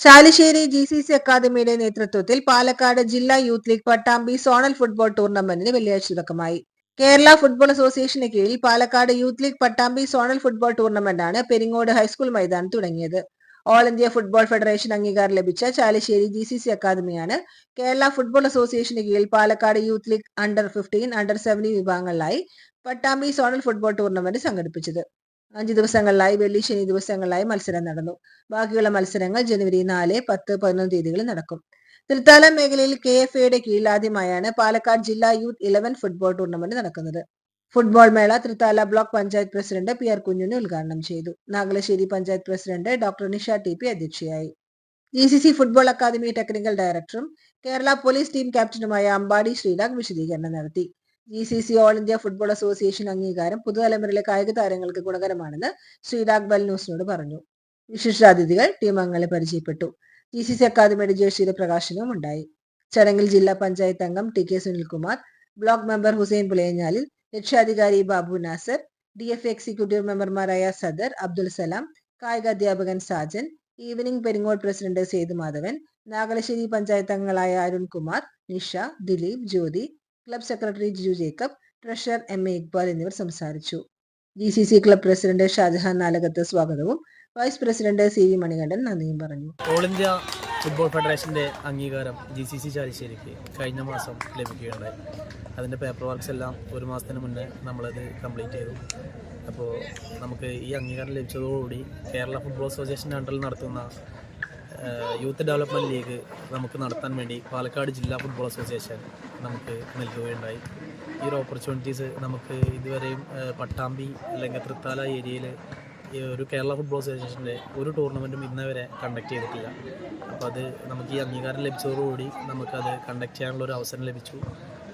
Chalissery G C C അക്കാദമിയുടെ നേതൃത്വത്തിൽ പാലക്കാട് ജില്ലാ youth league Pattambi zonal football ടൂർണമെന്റിന് വെള്ളിയാഴ്ച തുടക്കമായി. കേരള ഫുട്ബോൾ അസോസിയേഷന് കീഴിൽ Palakkad youth league Pattambi zonal football ടൂർണമെന്റാണ് Peringode high school മൈതാനത്ത് തുടങ്ങിയത്. ഓൾ ഇന്ത്യ ഫുട്ബോൾ ഫെഡറേഷൻ അംഗീകാരം ലഭിച്ച ചാലിശ്ശേരി ജി സി സി അക്കാദമിയാണ് കേരള ഫുട്ബോൾ അസോസിയേഷന് കീഴിൽ Palakkad youth league under fifteen under seventeen വിഭാഗങ്ങളിലായി Pattambi zonal football tournament സംഘടിപ്പിച്ചത്. അഞ്ച് ദിവസങ്ങളിലായി വെള്ളി ശനി ദിവസങ്ങളിലായി മത്സരം നടന്നു. ബാക്കിയുള്ള മത്സരങ്ങൾ ജനുവരി നാല് പത്ത് പതിനൊന്ന് തീയതികളിൽ നടക്കും. തൃത്താല മേഖലയിൽ കെ എഫ് എയുടെ കീഴിൽ ആദ്യമായാണ് പാലക്കാട് ജില്ലാ യൂത്ത് ഇലവൻ ഫുട്ബോൾ ടൂർണമെന്റ് നടക്കുന്നത്. ഫുട്ബോൾ മേള Thrithala block panchayat president P R Kunhunni ഉദ്ഘാടനം ചെയ്തു. Nagalassery panchayat president doctor Nisha T P അധ്യക്ഷയായി. G C C football academy technical ഡയറക്ടറും കേരള പോലീസ് ടീം ക്യാപ്റ്റനുമായ അമ്പാടി ശ്രീരാഗ് വിശദീകരണം നടത്തി. G C C all India football association അംഗീകാരം പുതുതലമുറയിലെ കായിക താരങ്ങൾക്ക് ഗുണകരമാണെന്ന് ശ്രീരാഗ് ബൽ ന്യൂസിനോട് പറഞ്ഞു. വിശിഷ്ടാതിഥികൾ ടീം അംഗങ്ങളെ പരിചയപ്പെട്ടു. ജി സി സി അക്കാദമിയുടെ ജേഴ്സിയുടെ പ്രകാശനവും ഉണ്ടായി. ചടങ്ങിൽ ജില്ലാ പഞ്ചായത്ത് അംഗം T K Sunilkumar block member Hussain Pulayanjalil രക്ഷാധികാരി Babu Nasar D F executive മെമ്പർമാരായ സദർ അബ്ദുൽ സലാം കായിക അധ്യാപകൻ സാജൻ ഈവനിംഗ് പെരിങ്ങോൾ പ്രസിഡന്റ് സേതു മാധവൻ നാഗലശ്ശേരി പഞ്ചായത്ത് അംഗങ്ങളായ Arunkumar Nisha Dileep Jyothi club secretary Jiju Jacob treasurer M A Iqbal എന്നിവർ സംസാരിച്ചു. G C C club president Shajahan Nalakath സ്വാഗതവും. Vice president C V Manikandan നന്ദിയും പറഞ്ഞു. All India football ഫെഡറേഷന്റെ അംഗീകാരം ജി സി സി ചാലിശ്ശേരിക്ക് കഴിഞ്ഞ മാസം ലഭിക്കുകയുണ്ടായി. അതിന്റെ പേപ്പർ വർക്ക്സ് എല്ലാം ഒരു മാസത്തിന് മുന്നേ നമ്മളത് കംപ്ലീറ്റ് ചെയ്തു. അപ്പോൾ നമുക്ക് ഈ അംഗീകാരം ലഭിച്ചതോടുകൂടി കേരള ഫുട്ബോൾ അസോസിയേഷൻ അണ്ടറിൽ നടത്തുന്ന യൂത്ത് ഡെവലപ്മെന്റ് ലീഗ് നമുക്ക് നടത്താൻ വേണ്ടി പാലക്കാട് ജില്ലാ ഫുട്ബോൾ അസോസിയേഷൻ നമുക്ക് നൽകുകയുണ്ടായി. ഈ ഒരു ഓപ്പർച്യൂണിറ്റീസ് നമുക്ക് ഇതുവരെയും പട്ടാമ്പി അല്ലെങ്കിൽ തൃത്താല ഏരിയയിൽ ഒരു കേരള ഫുട്ബോൾ അസോസിയേഷന്റെ ഒരു ടൂർണമെന്റും ഇന്നേ വരെ കണ്ടക്ട് ചെയ്തിട്ടില്ല. അപ്പോൾ അത് നമുക്ക് ഈ അംഗീകാരം ലഭിച്ചതോടുകൂടി നമുക്കത് കണ്ടക്ട് ചെയ്യാനുള്ള ഒരു അവസരം ലഭിച്ചു.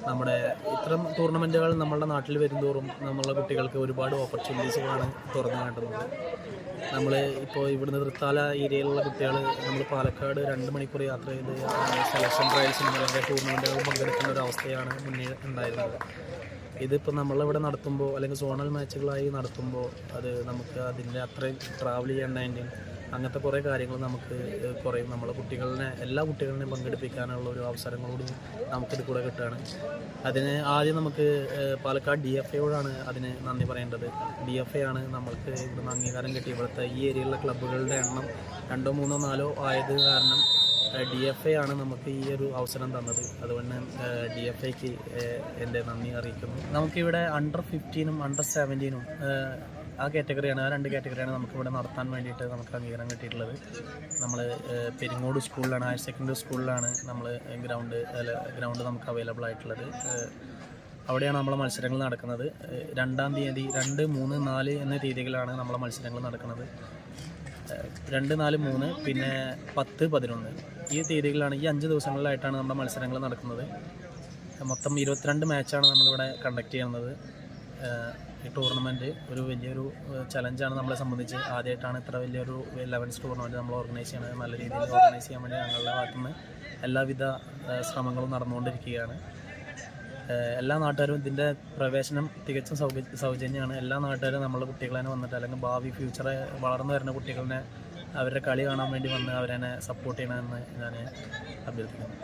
നമ്മുടെ ഇത്തരം ടൂർണമെന്റുകൾ നമ്മളുടെ നാട്ടിൽ വരുന്തോറും നമ്മളുടെ കുട്ടികൾക്ക് ഒരുപാട് ഓപ്പർച്യൂണിറ്റീസുകളാണ് തുറന്നു കാട്ടുന്നത്. നമ്മൾ ഇപ്പോൾ ഇവിടുന്ന് തൃത്താല ഏരിയയിലുള്ള കുട്ടികൾ നമ്മൾ പാലക്കാട് രണ്ട് മണിക്കൂർ യാത്ര ചെയ്ത് സെലക്ഷൻ ട്രയൽസിനും അല്ലെങ്കിൽ ടൂർണമെന്റുകൾ പങ്കെടുക്കുന്ന ഒരു അവസ്ഥയാണ് മുന്നേ ഉണ്ടായിരുന്നത്. ഇതിപ്പോൾ നമ്മളിവിടെ നടത്തുമ്പോൾ അല്ലെങ്കിൽ സോണൽ മാച്ചുകളായി നടത്തുമ്പോൾ അത് നമുക്ക് അതിന്റെ അത്രയും ട്രാവൽ ചെയ്യേണ്ടതിന്റെയും അങ്ങനത്തെ കുറേ കാര്യങ്ങൾ നമുക്ക് കുറേ നമ്മളെ കുട്ടികളെ എല്ലാ കുട്ടികളെയും പങ്കെടുപ്പിക്കാനുള്ള ഒരു അവസരങ്ങളോട് നമുക്കിത് കൂടെ കിട്ടുകയാണ്. അതിന് ആദ്യം നമുക്ക് പാലക്കാട് ഡി എഫ് എയോടാണ് അതിന് നന്ദി പറയേണ്ടത്. ഡി എഫ് എ ആണ് നമ്മൾക്ക് ഇവിടുന്ന് അംഗീകാരം കിട്ടി ഇവിടുത്തെ ഈ ഏരിയയിലുള്ള ക്ലബ്ബുകളുടെ എണ്ണം രണ്ടോ മൂന്നോ നാലോ ആയത് കാരണം ഡി എഫ് എ ആണ് നമുക്ക് ഈ ഒരു അവസരം തന്നത്. അതുകൊണ്ട് ഡി എഫ് ഐക്ക് എന്റെ നന്ദി അറിയിക്കുന്നു. നമുക്കിവിടെ അണ്ടർ ഫിഫ്റ്റീനും അണ്ടർ സെവന്റീനും ആ കാറ്റഗറിയാണ് ആ രണ്ട് കാറ്റഗറിയാണ് നമുക്കിവിടെ നടത്താൻ വേണ്ടിയിട്ട് നമുക്ക് അംഗീകാരം കിട്ടിയിട്ടുള്ളത്. നമ്മൾ പെരിങ്ങോട് സ്കൂളിലാണ് ഹയർ സെക്കൻഡറി സ്കൂളിലാണ് നമ്മൾ ഗ്രൗണ്ട് ഗ്രൗണ്ട് നമുക്ക് അവൈലബിൾ ആയിട്ടുള്ളത്. അവിടെയാണ് നമ്മളെ മത്സരങ്ങൾ നടക്കുന്നത്. രണ്ടാം തീയതി രണ്ട് മൂന്ന് നാല് എന്ന തീയതികളാണ് നമ്മളെ മത്സരങ്ങൾ നടക്കുന്നത്. രണ്ട് നാല് മൂന്ന് പിന്നെ പത്ത് പതിനൊന്ന്. ഈ തീയതികളാണ് ഈ അഞ്ച് ദിവസങ്ങളിലായിട്ടാണ് നമ്മുടെ മത്സരങ്ങൾ നടക്കുന്നത്. മൊത്തം ഇരുപത്തിരണ്ട് മാച്ചാണ് നമ്മളിവിടെ കണ്ടക്ട് ചെയ്യുന്നത്. ഈ ടൂർണമെന്റ് ഒരു വലിയൊരു ചലഞ്ചാണ് നമ്മളെ സംബന്ധിച്ച്. ആദ്യമായിട്ടാണ് ഇത്ര വലിയൊരു ലെവൻസ് ടൂർണമെന്റ് നമ്മൾ ഓർഗനൈസ് ചെയ്യണത് നല്ല രീതിയിൽ ഓർഗനൈസ് ചെയ്യാൻ വേണ്ടി ഞങ്ങളുടെ ഭാഗത്തുനിന്ന് എല്ലാവിധ ശ്രമങ്ങളും നടന്നുകൊണ്ടിരിക്കുകയാണ്. എല്ലാ നാട്ടുകാരും ഇതിന്റെ പ്രവേശനം തികച്ചും സൗജന്യമാണ്. എല്ലാ നാട്ടുകാരും നമ്മുടെ കുട്ടികളെ വന്നിട്ട് അല്ലെങ്കിൽ ഭാവി ഫ്യൂച്ചറെ വളർന്നു വരുന്ന കുട്ടികളെ അവരുടെ കളി കാണാൻ വേണ്ടി വന്ന് അവരെ സപ്പോർട്ട് ചെയ്യണമെന്ന് ഞാൻ അഭ്യർത്ഥിക്കുന്നു.